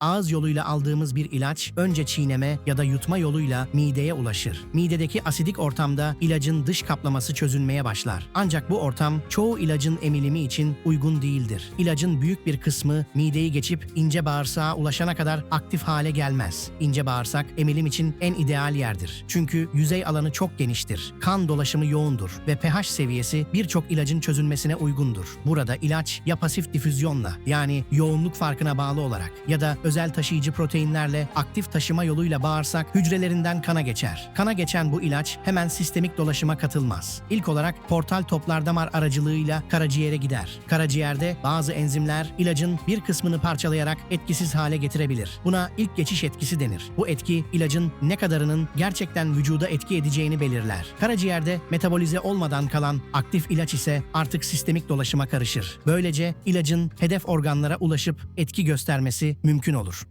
Ağız yoluyla aldığımız bir ilaç önce çiğneme ya da yutma yoluyla mideye ulaşır. Midedeki asidik ortamda ilacın dış kaplaması çözülmeye başlar. Ancak bu ortam çoğu ilacın emilimi için uygun değildir. İlacın büyük bir kısmı mideyi geçip ince bağırsağa ulaşana kadar aktif hale gelmez. İnce bağırsak emilim için en ideal yerdir. Çünkü yüzey alanı çok geniştir. Kan dolaşımı yoğundur ve pH seviyesi birçok ilacın çözülmesine uygundur. Burada ilaç ya pasif difüzyonla yani yoğunluk farkına bağlı olarak ya da özel taşıyıcı proteinlerle aktif taşıma yoluyla bağırsak hücrelerinden kana geçer. Kana geçen bu ilaç hemen sistemik dolaşıma katılmaz. İlk olarak portal toplar damar aracılığıyla karaciğere gider. Karaciğerde bazı enzimler ilacın bir kısmını parçalayarak etkisiz hale getirebilir. Buna ilk geçiş etkisi denir. Bu etki ilacın ne kadarının gerçekten vücuda etki edeceğini belirler. Karaciğerde metabolize olmadan kalan aktif ilaç ise artık sistemik dolaşıma karışır. Böylece ilacın hedef organlara ulaşıp etki göstermesi mümkün olur olur.